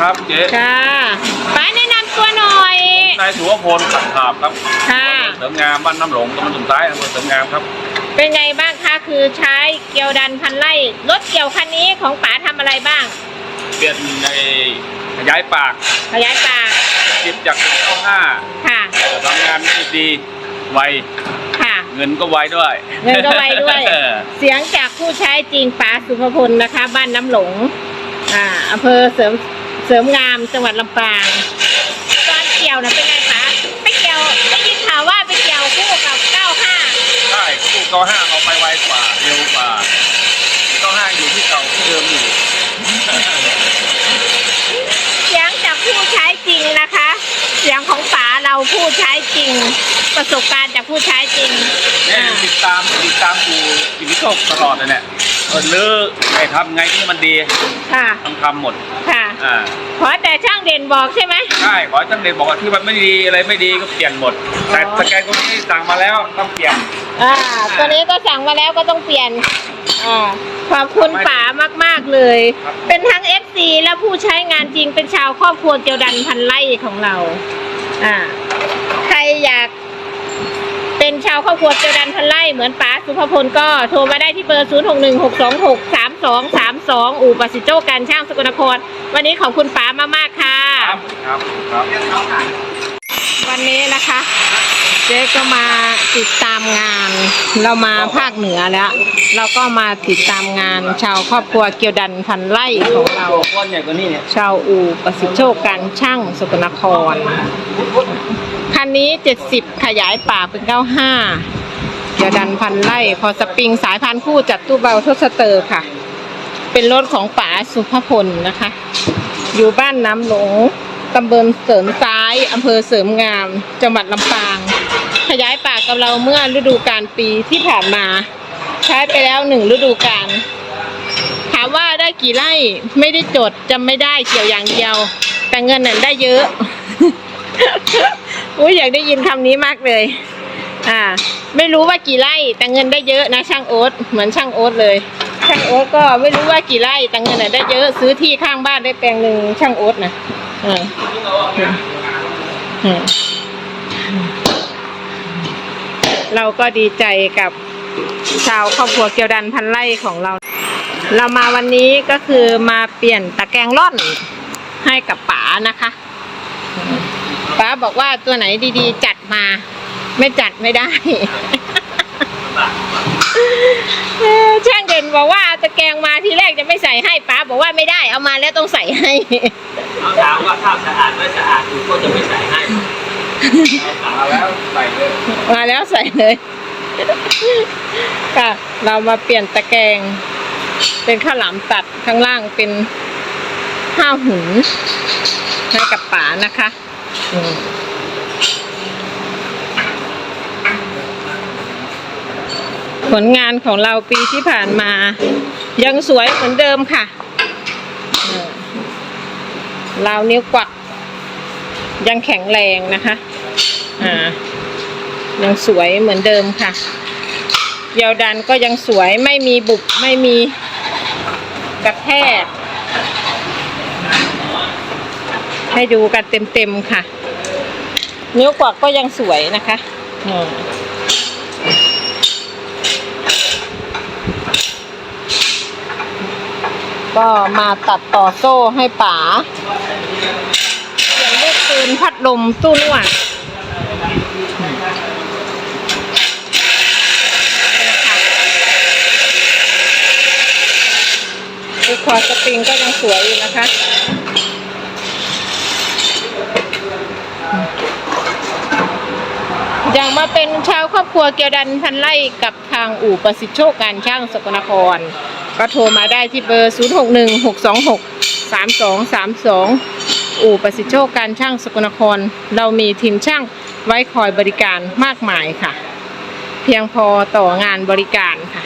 ครับเจ๊ค่ะป้าแนะนำตัวหน่อย นายสุวพลขัดขาบครับค่ะ เสริมงามบ้านน้ำหลงตำบลสุนท้ายอำเภอเสริมงามครับ เป็นไงบ้างคะคือใช้เกี่ยวดันพันไล่รถเกี่ยวคันนี้ของป๋าทำอะไรบ้าง เปลี่ยนในขยายปากขยายปากจิบจากเข้าห้าค่ะ จะทำงานที่ดีไวค่ะ เงินก็ไวด้วย เงินก็ไวด้วยเออเสียงจากผู้ใช้จริงป๋าสุภพลนะคะ บ้านน้ำหลง อ่าอำเภอเสริม เสริมงามจังหวัดลำปางตอนเกี่ยวนะเป็นไงป๋าไปเกี่ยวได้ยินข่าวว่าไปเกี่ยวคู่กับ95ใช่คู่เก้าห้าเอาไปไวกว่าเร็วกว่าเก้าห้าอยู่ที่เก่าที่เดิมอยู่เสียงจากผู้ใช้จริงนะคะ เสียงของป๋าเราผู้ใช้จริง ประสบการณ์จากผู้ใช้จริงเนี่ยติดตามติดตามกูกินโชคตลอดเลยเนี่ยเออเลือกไงทำไงที่มันดีค่ะทำทำหมด ค่ะ อ่าขอแต่ช่างเด่นบอกใช่ไหม ใช่ขอให้ท่านเด่นบอกว่าที่มันไม่ดีอะไรไม่ดีก็เปลี่ยนหมด แต่อ๋อ สแกนคนนี้สั่งมาแล้วต้องเปลี่ยน อ่า ตัวนี้ก็สั่งมาแล้วก็ต้องเปลี่ยน อ่า ขอบคุณป๋ามาก ๆ เลย ครับ เป็นทั้ง FC และผู้ใช้งานจริงเป็นชาวครอบครัวเกียวดันพันไล่ของเรา อ่า ใครอยาก เป็นชาวครอบครัวเกียวดันพันไล่เหมือนป๋าสุภพลก็โทรมาได้ที่เบอร์ 0 6 1 6 2 6 3 2 3 2 อู่ปัสิโจการช่างสกลนคร วันนี้ขอบคุณป๋ามากๆค่ะครับครับครับวันนี้นะคะ เจ๊ก็มาติดตามงาน เรามาภาคเหนือแล้ว เราก็มาติดตามงานชาวครอบครัวเกียวดันพันไร่ของเราก้อนใหญ่กว่านี้เนี่ยชาวอู่ประสิทธิโชคการช่างสกลนคร คันนี้ 70 ขยายปากเป็น 95เกียวดันพันไร่ พอสปริงสายพันธุ์คู่จัดตู้เบาทศเตอร์ค่ะ เป็นรถของป๋าสุภพลนะคะ อยู่บ้านน้ำหลงตำบลเสริมซ้ายอำเภอเสริมงาม จังหวัดลำปาง ขยายป่ากกับเราเมื่อฤดูกาลปีที่ผ่านมา ใช้ไปแล้วหนึ่งฤดูกาลถามว่าได้กี่ไร่ไม่ได้จดจำไม่ได้เกี่ยวอย่างเดียว แต่เงินนั้นได้เยอะอุ้ยอยากได้ยินคำนี้มากเลย อ่า ไม่รู้ว่ากี่ไร่แต่เงินได้เยอะนะช่างโอ๊ตเหมือนช่างโอ๊ตเลย ช่างโอ๊ตก็ไม่รู้ว่ากี่ไร่แต่เงินน่ะได้เยอะซื้อที่ข้างบ้านได้แปลงหนึ่งช่างโอ๊ตนะอ่าอืมเราก็ดีใจกับชาวครอบครัวเกียวดันพันไร่ของเรา เรามาวันนี้ก็คือมาเปลี่ยนตะแกรงร่อนให้กับป๋านะคะป๋าบอกว่าตัวไหนดีๆ จัดมา ไม่จัดไม่ได้ ช่างเด่นบอกว่าเอาตะแกรงมาทีแรกจะไม่ใส่ให้ป๋าบอกว่าไม่ได้เอามาแล้วต้องใส่ให้เขาถามว่าถ้าสะอาดไม่สะอาดกูก็จะไม่ใส่ให้มาแล้วใส่เลยมาแล้วใส่เลยค่ะเรามาเปลี่ยนตะแกรงเป็นข้าวหลามตัดข้างล่างเป็นห้าหุนให้กับป๋านะคะ ผลงานของเราปีที่ผ่านมา ยังสวยเหมือนเดิมค่ะเราวนิ้วกวัก ยังแข็งแรงนะคะ อ่า ยังสวยเหมือนเดิมค่ะเยาวดันก็ยังสวยไม่มีบุบไม่มีกระแทก ให้ดูกันเต็มๆค่ะ นิ้วกวักก็ยังสวยนะคะอืม ก็มาตัดต่อโซ่ให้ป๋าเสียงลูกปืนพัดลมตู้นวดคือคอสปริงก็ยังสวยอยู่นะคะอย่างมาเป็นชาวครอบครัวเกียวดันพันไล่กับทางอู่ประสิทธิโชคการช่างสกลนคร ก็โทรมาได้ที่เบอร์ 0 6 1 6 2 6 3 2 3 2 อู่ประสิทธิโชคการช่างสกลนคร เรามีทีมช่างไว้คอยบริการมากมายค่ะ เพียงพอต่องานบริการค่ะ